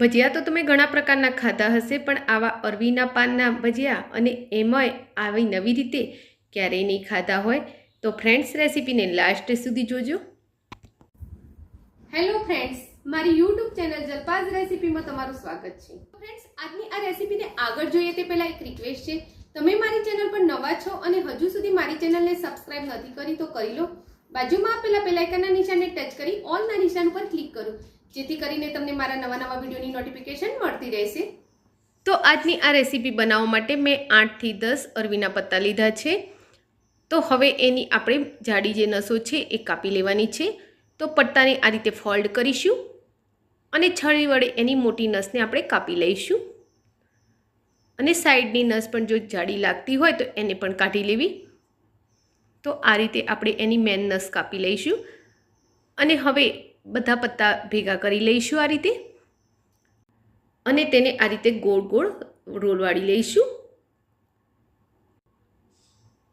ભજીયા તો તમે ઘણા પ્રકારના ખાધા હશે, પણ આવા અરવીના પાનના ભજીયા અને એમાંય આવી નવી રીતે ક્યારેય નહીં ખાધા હોય, તો ફ્રેન્ડ્સ રેસીપીને લાસ્ટ સુધી જોજો. હેલો ફ્રેન્ડ્સ મારી યુટ્યુબ ચેનલ જલપાઝ રેસીપીમાં તમારું સ્વાગત છે. ફ્રેન્ડ્સ આજની આ રેસીપીને આગળ જોઈએ તે પહેલાં એક રિક્વેસ્ટ છે. તમે મારી ચેનલ પર નવા છો અને હજુ સુધી મારી ચેનલને સબસ્ક્રાઇબ નથી કરી તો કરી લો. બાજુમાં આપેલા બેલાઇકનના નિશાનને ટચ કરી ઓલના નિશાન પર ક્લિક કરો. જેથી કરીને તમને મારા નવા નવા વિડીયોની નોટિફિકેશન મળતી રહેશે. તો આજની આ રેસીપી બનાવવા માટે મેં આઠથી દસ અરવીના પત્તા લીધા છે. તો હવે એની આપણે જાડી જે નસો છે એ કાપી લેવાની છે. તો પટ્ટાને આ રીતે ફોલ્ડ કરીશું અને છરી વડે એની મોટી નસને આપણે કાપી લઈશું. અને સાઈડની નસ પણ જો જાડી લાગતી હોય તો એને પણ કાઢી લેવી. તો આ રીતે આપણે એની મેન નસ કાપી લઈશું. અને હવે બધા પત્તા ભેગા કરી લઈશું આ રીતે. અને તેને આ રીતે ગોળ ગોળ રોલવાળી લઈશું.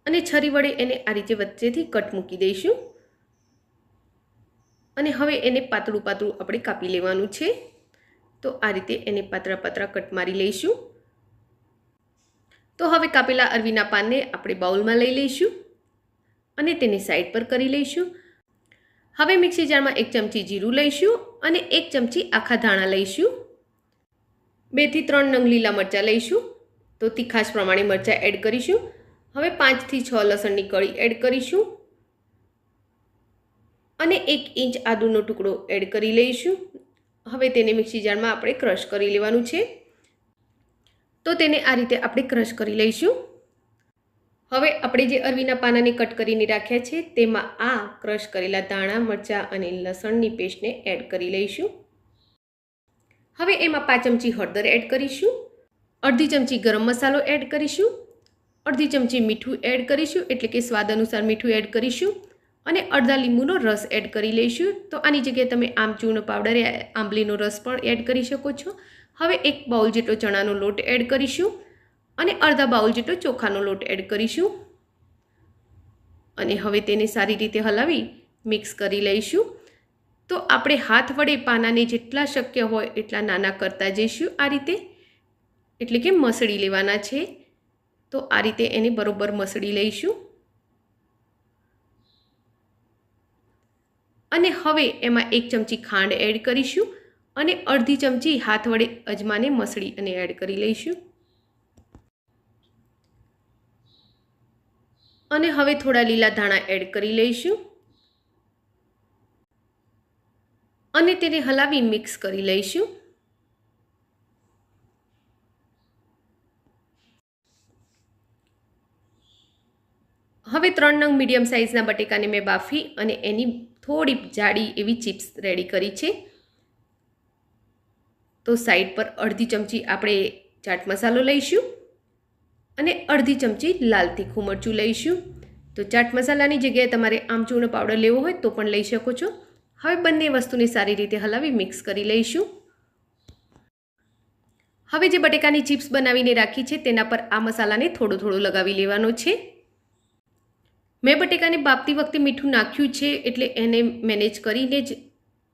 અને છરી વડે એને આ રીતે વચ્ચેથી કટ મૂકી દઈશું. અને હવે એને પાતળું પાતળું આપણે કાપી લેવાનું છે. તો આ રીતે એને પાતળા પાતળા કટ મારી લઈશું. તો હવે કાપેલા અરવીના પાનને આપણે બાઉલમાં લઈ લઈશું. અને તેને સાઈડ પર કરી લઈશું. હવે મિક્સી જારમાં એક ચમચી જીરું લઈશું અને એક ચમચી આખા ધાણા લઈશું. બેથી ત્રણ નંગ લીલા મરચાં લઈશું. તો તીખાશ પ્રમાણે મરચાં એડ કરીશું. હવે પાંચથી છ લસણની કળી એડ કરીશું. અને એક ઇંચ આદુનો ટુકડો એડ કરી લઈશું. હવે તેને મિક્સી જારમાં આપણે ક્રશ કરી લેવાનું છે. તો તેને આ રીતે આપણે ક્રશ કરી લઈશું. હવે આપણે જે અરવીના પાનાને કટ કરીને રાખ્યા છે, તેમાં આ ક્રશ કરેલા ધાણા, મરચાં અને લસણની પેસ્ટને એડ કરી લઈશું. હવે એમાં પાંચ ચમચી હળદર એડ કરીશું. અડધી ચમચી ગરમ મસાલો એડ કરીશું. અડધી ચમચી મીઠું એડ કરીશું, એટલે કે સ્વાદ અનુસાર મીઠું એડ કરીશું. અને અડધા લીંબુનો રસ એડ કરી લઈશું. તો આની જગ્યાએ તમે આમચૂર્ણ પાવડર આંબલીનો રસ પણ એડ કરી શકો છો. હવે એક બાઉલ જેટલો ચણાનો લોટ એડ કરીશું. અને અડધા બાઉલ જેટલો ચોખાનો લોટ એડ કરીશું. અને હવે તેને સારી રીતે હલાવી મિક્સ કરી લઈશું. તો આપણે હાથ વડે પાનાને જેટલા શક્ય હોય એટલા નાના કરતા જઈશું આ રીતે. એટલે કે મસળી લેવાના છે. તો આ રીતે એને બરોબર મસળી લઈશું. અને હવે એમાં એક ચમચી ખાંડ એડ કરીશું. અને અડધી ચમચી હાથ વડે અજમાને મસળી અને એડ કરી લઈશું. અને હવે થોડા લીલા ધાણા એડ કરી લઈશું. અને તેને હલાવી મિક્સ કરી લઈશું. હવે ત્રણ નંગ મીડિયમ સાઇઝના બટેકાને મેં બાફી અને એની થોડી જાડી એવી ચિપ્સ રેડી કરી છે. તો સાઈડ પર અડધી ચમચી આપણે ચાટ મસાલો લઈશું. અને અડધી ચમચી લાલ તીખું મરચું લઈશું. તો ચાટ મસાલાની જગ્યાએ તમારે આમચૂર્ણ પાવડર લેવો હોય તો પણ લઈ શકો છો. હવે બંને વસ્તુને સારી રીતે હલાવી મિક્સ કરી લઈશું. હવે જે બટેકાની ચિપ્સ બનાવીને રાખી છે તેના પર આ મસાલાને થોડો થોડો લગાવી લેવાનો છે. મેં બટેકાને બાપતી વખતે મીઠું નાખ્યું છે એટલે એને મેનેજ કરીને જ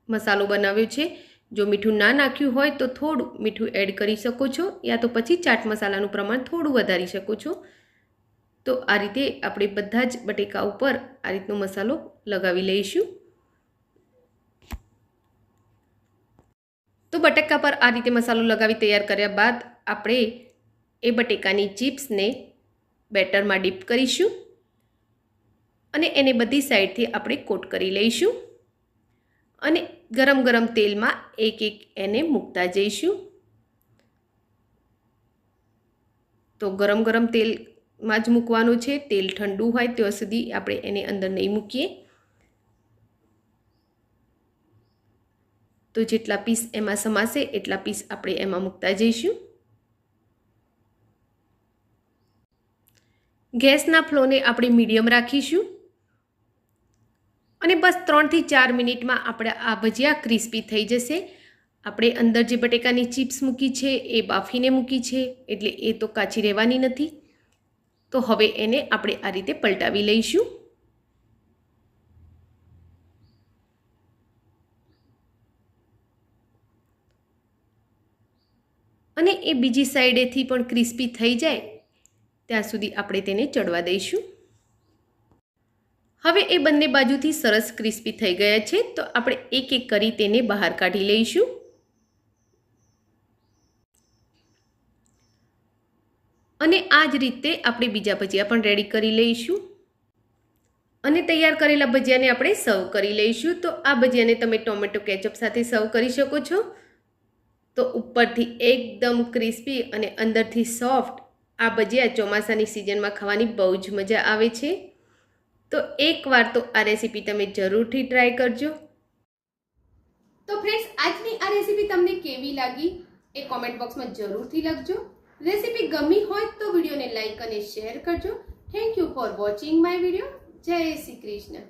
મસાલો બનાવ્યો છે. જો મીઠું ના નાખ્યું હોય તો થોડું મીઠું એડ કરી શકો છો યા તો પછી ચાટ મસાલાનું પ્રમાણ થોડું વધારી શકો છો. તો આ રીતે આપણે બધા જ બટેકા ઉપર આ રીતનો મસાલો લગાવી લઈશું. તો બટેકા પર આ રીતે મસાલો લગાવી તૈયાર કર્યા બાદ આપણે એ બટેકાની ચિપ્સને બેટરમાં ડીપ કરીશું અને એને બધી સાઈડથી આપણે કોટ કરી લઈશું. અને ગરમ ગરમ તેલમાં એક એક એને મૂકતા જઈશું. તો ગરમ ગરમ તેલમાં જ મૂકવાનું છે. તેલ ઠંડુ હોય ત્યાં સુધી આપણે એને અંદર નહીં મૂકીએ. તો જેટલા પીસ એમાં સમાશે એટલા પીસ આપણે એમાં મૂકતા જઈશું. ગેસના ફ્લોને આપણે મીડિયમ રાખીશું. અને બસ ત્રણથી ચાર મિનિટમાં આપણે આ ભજીયા ક્રિસ્પી થઈ જશે. આપણે અંદર જે બટેકાની ચિપ્સ મૂકી છે એ બાફીને મૂકી છે, એટલે એ તો કાચી રહેવાની નથી. તો હવે એને આપણે આ રીતે પલટાવી લઈશું. અને એ બીજી સાઈડેથી પણ ક્રિસ્પી થઈ જાય, ત્યાં સુધી આપણે તેને ચડવા દઈશું. હવે એ બંને બાજુથી સરસ ક્રિસ્પી થઈ ગયા છે, તો આપણે એક એક કરી તેને બહાર કાઢી લઈશું. અને આ જ રીતે આપણે બીજા ભજીયા પણ રેડી કરી લઈશું. અને તૈયાર કરેલા ભજીયાને આપણે સર્વ કરી લઈશું. તો આ ભજીયાને તમે ટોમેટો કેચઅપ સાથે સર્વ કરી શકો છો. તો ઉપરથી એકદમ ક્રિસ્પી અને અંદરથી સોફ્ટ આ ભજીયા ચોમાસાની સિઝનમાં ખાવાની બહુ જ મજા આવે છે. તો એકવાર તો આ રેસીપી તમે જરૂરથી ટ્રાય કરજો. તો ફ્રેન્ડ્સ આજની આ રેસીપી તમને કેવી લાગી એ કોમેન્ટ બોક્સમાં જરૂરથી લખજો. રેસીપી ગમી હોય તો વિડીયોને લાઇક અને શેર કરજો. Thank you for watching my video Jai Shri Krishna.